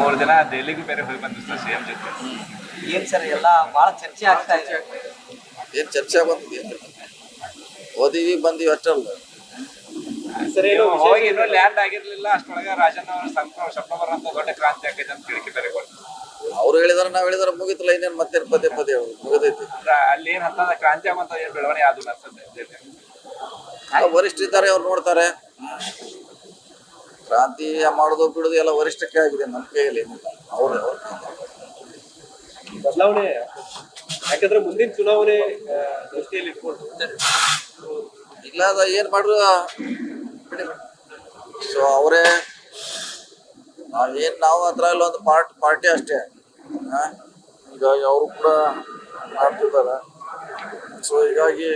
ಮೂರು ಜನ ದೆಹಲಿಗೂ ಬೇರೆ ಹೋಗಿ ಬಂದ್ರು ಸರ್ ಸಿಎಂ ಜೊತೆ. ಏನ್ ಸರ್ ಎಲ್ಲ ಬಹಳ ಚರ್ಚೆ ಆಗ್ತಾ ಇದೆ. ಏನ್ ಚರ್ಚೆ ಬಂದಿದೆ ಓದಿವಿ ಬಂದಿವಿ ಅಷ್ಟಲ್ಲ ಸರಿ ಹೋಗಿ ಇನ್ನೂ ಲ್ಯಾಂಡ್ ಆಗಿರ್ಲಿಲ್ಲ ಅಷ್ಟೊಳಗೆ ರಾಜಣ್ಣ ಅವರು ಸೆಪ್ಟೆಂಬರ್ ಅಂತ ದೊಡ್ಡ ಕ್ರಾಂತಿ ಆಗೈತೆ ಅಂತ ಹೇಳಿಕೆ ಬೇರೆ ಕೊಡ್ತಾರೆ ಅವ್ರು ಹೇಳಿದಾರೆ ನಾವ್ ಹೇಳಿದಾರೆ ಮುಗಿತಲ್ಲ ಇನ್ನೇನ್ ಮತ್ತೆ ಪದೇ ಪದೇ ಮುಗಿದೈತಿ. ಅಂದ್ರೆ ಅಲ್ಲಿ ಏನ್ ಹತ್ತದ ಕ್ರಾಂತಿ ಆಗುವಂತ ಏನ್ ಬೆಳವಣಿಗೆ ಅದು ಅನ್ಸುತ್ತೆ ವರಿಷ್ಠ ಇದ್ದಾರೆ ಅವ್ರು ನೋಡ್ತಾರೆ. ಕ್ರಾಂತಿ ಮಾಡೋದು ಬಿಡೋದು ಎಲ್ಲ ವರಿಷ್ಠಕ್ಕೆ ಆಗಿದೆ ನಮ್ಮ ಕೈಯಲ್ಲಿ. ಅವ್ರು ಬದಲಾವಣೆ ಯಾಕಂದ್ರೆ ಮುಂದಿನ ಚುನಾವಣೆ ದೃಷ್ಟಿಯಲ್ಲಿ ಇಟ್ಕೊಂಡು. ಇಲ್ಲ ಅದ ಏನ್ ಮಾಡ್ರು? ಸೊ ಅವರೇ ನಾವೇನ್ ನಾವು ಅದ್ರಲ್ಲಿ ಒಂದು ಪಾರ್ಟ್ ಪಾರ್ಟಿ ಅಷ್ಟೇ? ಹೀಗಾಗಿ ಅವರು ಕೂಡ ಮಾಡ್ತಿದ್ದಾರೆ. ಸೊ ಹೀಗಾಗಿ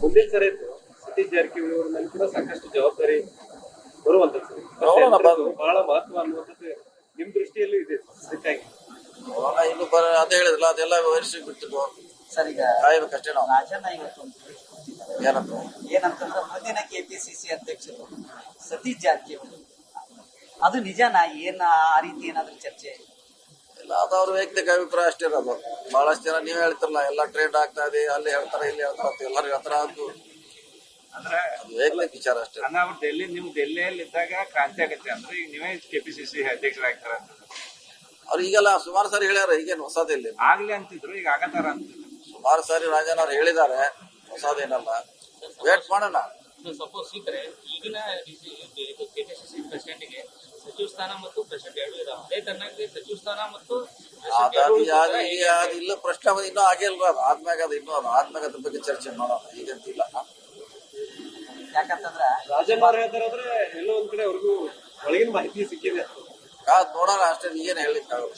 ಮುಂದಿನ ಸರಿ ಸತೀಶ್ ಜಾರಕಿಹೊಳಿ ಅವರ ಮೇಲೆ ಕೂಡ ಸಾಕಷ್ಟು ಜವಾಬ್ದಾರಿ ಬರುವಂತದ್ದು ಬಹಳ ಮಹತ್ವ ಅನ್ನುವಂಥದ್ದು ನಿಮ್ ದೃಷ್ಟಿಯಲ್ಲಿ ಇದೆ ಅದಕ್ಕಾಗಿ. ಇನ್ನು ಬರ ಅದೇ ಹೇಳಿದ್ರಲ್ಲ ಅದೆಲ್ಲ ವರಿಷ್ಠ ಬಿಟ್ಟು ಸರಿ ಈಗ ಕಾಯ್ಬೇಕಷ್ಟೇ ನಾವು. ರಾಜಣ್ಣ ಇವತ್ತು. ಏನಂತ? ಏನಂತಂದ್ರೆ ಮುಂದಿನ ಕೆಪಿಸಿಸಿ ಅಧ್ಯಕ್ಷರು ಸತೀಶ್ ಜಾರಕಿಹೊಳಿ. ಅದು ನಿಜನಾ? ಏನ ಆ ರೀತಿ ಏನಾದ್ರೂ ಚರ್ಚೆ? ಇಲ್ಲ ಅದು ಅವ್ರ ವೈಯಕ್ತಿಕ ಅಭಿಪ್ರಾಯ ಅಷ್ಟೇ ಇರೋದು ಬಹಳಷ್ಟು ಜನ ನೀವ್ ಹೇಳ್ತಿರಲ್ಲ ಎಲ್ಲ ಟ್ರೇಡ್ ಆಗ್ತಾ ಇದೆ ಅಲ್ಲಿ ಹೇಳ್ತಾರೆ ಇಲ್ಲಿ ಹೇಳ್ತಾರೆ ಅಂತ ಎಲ್ಲರೂ ಹೇಳ್ತಾರೆ. ಅದು ಅಂದ್ರೆ ವಿಚಾರ ಅಷ್ಟೇ. ಅಣ್ಣ ಅವ್ರು ಡೆಲ್ಲಿ ನಿಮ್ ಡೆಲ್ಲಿಯಲ್ಲಿ ಇದ್ದಾಗ ಕ್ರಾಂತಿ ಆಗತ್ತೆ ಅಂದ್ರೆ ಈಗ ನೀವೇ ಕೆಪಿಸಿಸಿ ಅಧ್ಯಕ್ಷರಾಗ್ತಾರ ಅಂತ. ಅವ್ರು ಈಗೆಲ್ಲ ಸುಮಾರು ಸಾರಿ ಹೇಳ್ಯಾರ ಈಗೇನು ಹೊಸದಿಲ್ಲ. ಆಗ್ಲಿ ಅಂತಿದ್ರು ಈಗ ಆಗತಾರ ಅಂತ ಸುಮಾರು ಸಾರಿ ರಾಜನ್ ಅವ್ರು ಹೇಳಿದ್ದಾರೆ ಹೊಸದೇನಲ್ಲ. ವೇಟ್ ಮಾಡೋಣ. ಸಪೋಸ್ ಇದ್ರೆ ಈಗಿನ ಕೆಪಿಸಿಸಿ ಪ್ರೆಸಿಡೆಂಟ್ಗೆ ಸಚಿವ ಸ್ಥಾನ ಮತ್ತು ಪ್ರೆಸಿಡೆಂಟ್ ಎರಡು ಇದಾವೆ. ಅದೇ ತರನಾಗಿ ಸಚಿವ ಸ್ಥಾನ ಮತ್ತು ಇಲ್ಲ ಪ್ರಶ್ನೆ ಇನ್ನೂ ಆಗಿಲ್ರ ಅದು. ಆದ್ಮ್ಯಾಗ ಅದು ಇನ್ನೂ ಅದು. ಆದ್ಮ್ಯಾಗ ಅದ್ರ ಬಗ್ಗೆ ಚರ್ಚೆ ಮಾಡೋಣ. ಈಗಂತಿಲ್ಲ. ಯಾಕಂತಂದ್ರ ರಾಜಣ್ಣ ಹೇಳ್ತಾರಂದ್ರೆ ಎಲ್ಲೋ ಒಂದ್ ಕಡೆ ಅವ್ರಿಗೂ ಒಳಗಿನ ಮಾಹಿತಿ ಸಿಕ್ಕಿದೆ. ಕಾದ್ ನೋಡೋಣ ಅಷ್ಟೇ ಏನ್ ಹೇಳಿಕ್ಕಾಗಲ್ಲ